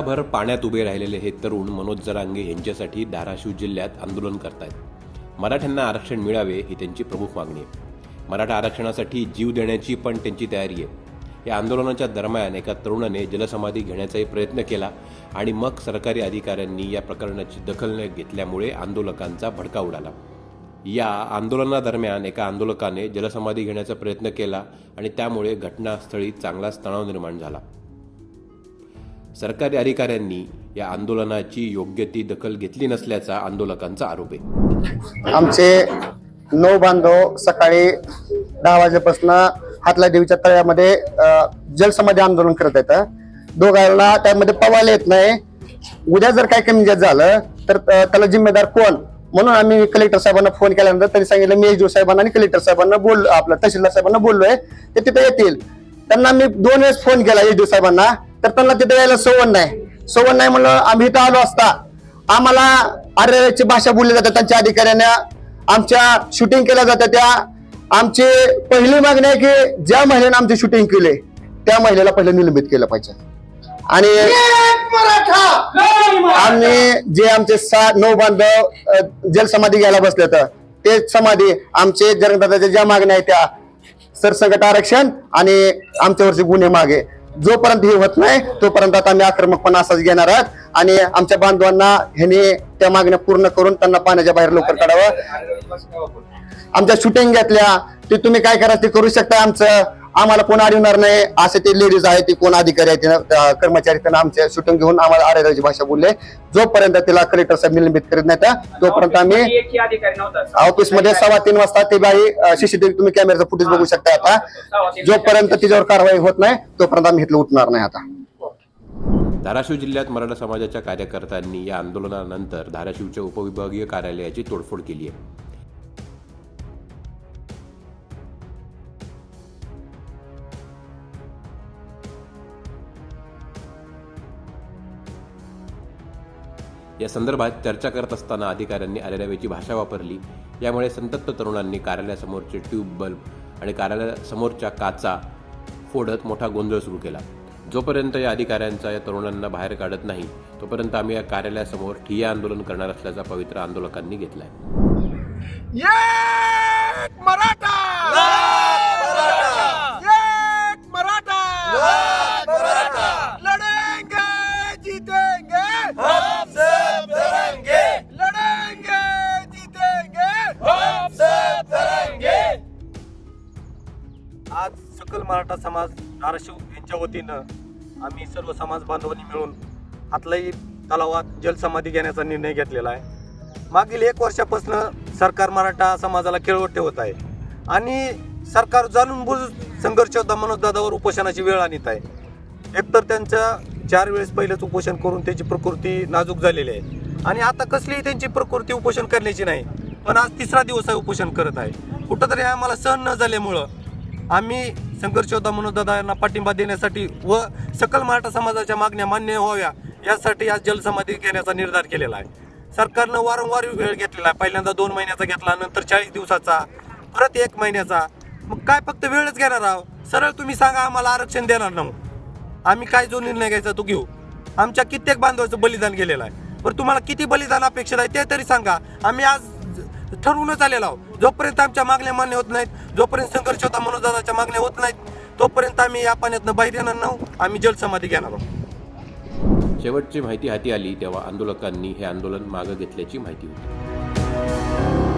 गळाभर पाण्यात उभे राहिलेले हे तरुण मनोज जरांगे यांच्यासाठी धाराशिव जिल्ह्यात आंदोलन करतायत. मराठ्यांना आरक्षण मिळावे ही त्यांची प्रमुख मागणी आहे. मराठा आरक्षणासाठी जीव देण्याची पण त्यांची तयारी आहे. या आंदोलनाच्या दरम्यान एका तरुणाने जलसमाधी घेण्याचाही प्रयत्न केला आणि मग सरकारी अधिकाऱ्यांनी या प्रकरणाची दखल न घेतल्यामुळे आंदोलकांचा भडका उडाला. या आंदोलनादरम्यान एका आंदोलकाने जलसमाधी घेण्याचा प्रयत्न केला आणि त्यामुळे घटनास्थळी चांगलाच तणाव निर्माण झाला. सरकारी अधिकाऱ्यांनी या आंदोलनाची योग्य ती दखल घेतली नसल्याचा आंदोलकांचा आरोप आहे. आमचे नऊ बांधव सकाळी दहा वाजेपासून हातला देवीच्या तळ्यामध्ये जलसमाधी आंदोलन करत आहेत. दोघांना त्यामध्ये पवायला येत नाही. उद्या जर काय कमी जास्त झालं तर त्याला जिम्मेदार कोण? म्हणून आम्ही कलेक्टर साहेबांना फोन केल्यानंतर त्यांनी सांगितलं मी एजू साहेबांना आणि कलेक्टर साहेबांना बोललो आपलं तहसीलदार साहेबांना बोललोय ते तिथे येतील. त्यांना मी दोन वेळेस फोन केला एजू साहेबांना. तर त्यांना तिथे यायला सवड नाही. सवड नाही म्हणलं आम्ही इथं आलो असता. आम्हाला आर्यची भाषा बोलली जाते त्यांच्या अधिकाऱ्यांना. आमच्या शूटिंग केल्या जाते त्या. आमची पहिली मागणी आहे की ज्या महिलेनं आमचे शूटिंग केले त्या महिलेला पहिले निलंबित केलं पाहिजे. आणि आम्ही जे आमचे सात नऊ बांधव अ, जलसमाधी घ्यायला बसले तर ते समाधी आमचे जगदादाच्या ज्या मागण्या आहेत त्या सरसकट आरक्षण आणि आमच्यावरचे गुन्हे मागे. जोपर्यंत हे होत नाही तोपर्यंत आता आम्ही आक्रमकपणा असाच घेणार आहात. आणि आमच्या बांधवांना ह्याने त्या मागण्या पूर्ण करून त्यांना पाण्याच्या बाहेर लवकर काढावं. आमच्या शूटिंग घेतल्या ते तुम्ही काय करा ते करू शकता आमचं. आम्हाला कोण अडवणार नाही. असे ते लेडीज आहेत ते कोण अधिकारी आहेत कर्मचारी त्यांना आमच्या शूटिंग घेऊन आम्हाला आरेराची भाषा बोलले. जोपर्यंत तिला कलेक्टर साहेब निलंबित करीत नाही त्या, तोपर्यंत आम्ही एकही अधिकारी नव्हता. ऑफिसमध्ये सव्वा तीन वाजता ते बाई सीसीटीव्ही तुम्ही कॅमेराचा फुटेज बघू शकता आता. जोपर्यंत तिच्यावर कारवाई होत नाही तोपर्यंत आम्ही इथलं उठणार नाही आता. धाराशिव जिल्ह्यात मराठा समाजाच्या कार्यकर्त्यांनी या आंदोलनानंतर धाराशिवच्या उपविभागीय कार्यालयाची तोडफोड केली आहे. या संदर्भात चर्चा करत असताना अधिकाऱ्यांनी अरेरावेची भाषा वापरली. यामुळे संतप्त तरुणांनी कार्यालयासमोरचे ट्यूब बल्ब आणि कार्यालयासमोरच्या काचा फोडत मोठा गोंधळ सुरू केला. जोपर्यंत या अधिकाऱ्यांचा या तरुणांना बाहेर काढत नाही तोपर्यंत आम्ही या कार्यालयासमोर ठिय्या आंदोलन करणार असल्याचा पवित्र आंदोलकांनी घेतलाय. मराठा समाज धाराशिव यांच्या वतीनं आम्ही सर्व समाज बांधवांनी मिळून हातलाई तलावात जलसमाधी घेण्याचा निर्णय घेतलेला आहे. मागील एक वर्षापासून सरकार मराठा समाजाला खेळवट ठेवत आहे आणि सरकार जाणून बुजून संघर्ष होता मनोजदादावर उपोषणाची वेळ आणत आहे. एकतर त्यांच्या चार वेळेस पहिलंच उपोषण करून त्यांची प्रकृती नाजूक झालेली आहे. आणि आता कसलीही त्यांची प्रकृती उपोषण करण्याची नाही पण आज तिसरा दिवस आहे उपोषण करत आहे. कुठंतरी आम्हाला सहन न झाल्यामुळं आम्ही संघर्ष योद्धा मनोजदादा यांना पाठिंबा देण्यासाठी व सकल मराठा समाजाच्या मागण्या मान्य व्हाव्या यासाठी आज जलसमाधी घेण्याचा निर्धार केलेला आहे. सरकारनं वारंवार वेळ घेतलेला आहे. पहिल्यांदा दोन महिन्याचा घेतला नंतर चाळीस दिवसाचा परत एक महिन्याचा. मग काय फक्त वेळच घेणार आहोत सरळ तुम्ही सांगा आम्हाला आरक्षण देणार नाही. आम्ही काय जो निर्णय घ्यायचा तो घेऊ. आमच्या कित्येक बांधवाचं बलिदान गेलेलं आहे. पण तुम्हाला किती बलिदान अपेक्षित आहे ते तरी सांगा. आम्ही आज ठरवूनच आलेलो आहोत. जोपर्यंत आमच्या मागण्या मान्य होत नाहीत जोपर्यंत संघर्ष होता मनोदादाच्या मागण्या होत नाहीत तोपर्यंत आम्ही या पाण्यातनं बाहेर येणार नाही आम्ही जलसमाधी घेणार आहोत. शेवटची माहिती हाती आली तेव्हा आंदोलकांनी हे आंदोलन मागं घेतल्याची माहिती होती.